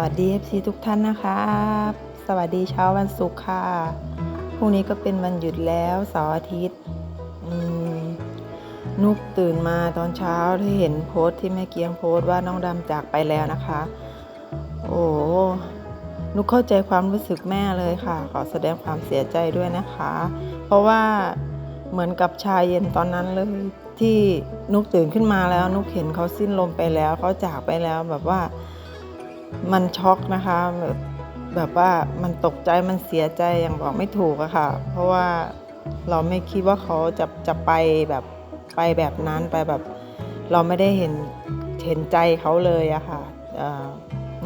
วัสดี FC ทุกท่านนะครับ สวัสดีเช้าวันศุกร์ค่ะ พรุ่งนี้ก็เป็นวันหยุดแล้วเสาร์อาทิตย์นุกตื่นมาตอนเช้าที่เห็นโพสต์ที่แม่เกียงโพสต์ว่าน้องดำจากไปแล้วนะคะ โอ้นุกเข้าใจความรู้สึกแม่เลยค่ะ ขอแสดงความเสียใจด้วยนะคะ เพราะว่าเหมือนกับชายเย็นตอนนั้นเลยที่นุกตื่นขึ้นมาแล้ว นุกเห็นเขาสิ้นลมไปแล้วเขาจากไปแล้วแบบว่า มันช็อกนะคะแบบแบบว่ามันตกใจมันเสียใจอย่างบอกไม่ถูกอะค่ะ เพราะว่าเราไม่คิดว่าเขาจะจะไปแบบไปแบบนั้นไปแบบ เราไม่ได้เห็นเห็นใจเขาเลยอะค่ะเอ่อ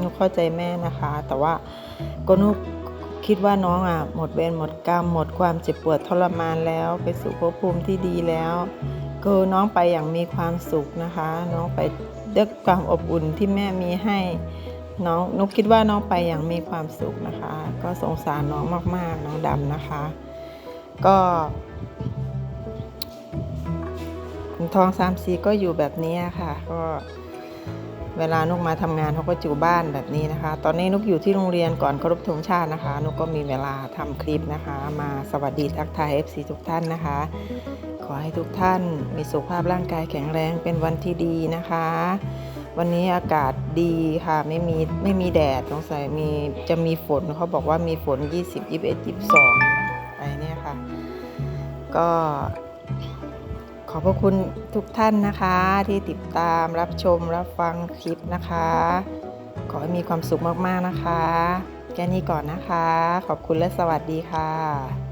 นุกเข้าใจแม่นะคะ แต่ว่าก็นุกคิดว่าน้องอะหมดเวรหมดกรรมหมดความเจ็บปวดทรมานแล้ว ไปสู่ภพภูมิที่ดีแล้วคือน้องไปอย่างมีความสุขนะคะ น้องไปด้วยความอบอุ่นที่แม่มีให้ น้องนุกคิดว่าน้องไปอย่างมีความสุขนะคะ ก็สงสารน้องมาก ๆ น้องดำนะคะ ก็คุณทองสามสีก็อยู่แบบนี้ค่ะ ก็เวลานุกมาทำงานเขาก็อยู่บ้านแบบนี้นะคะ ตอนนี้นุกอยู่ที่โรงเรียนก่อนเคารพธงชาตินะคะ นุกก็มีเวลาทำคลิปนะคะ มาสวัสดีทักทาย FC ทุกท่านนะคะ ขอให้ทุกท่านมีสุขภาพร่างกายแข็งแรงเป็นวันที่ดีนะคะ วันนี้อากาศดีค่ะไม่มีไม่มีแดดสงสัยมีจะมีฝนเขาบอกว่ามีฝน 20 21 22อะไรเนี่ยค่ะ ก็ขอบพระคุณทุกท่านนะคะ ที่ติดตามรับชมรับฟังคลิปนะคะ ขอให้มีความสุขมากๆนะคะ แค่นี้ก่อนนะคะ ขอบคุณและสวัสดีค่ะ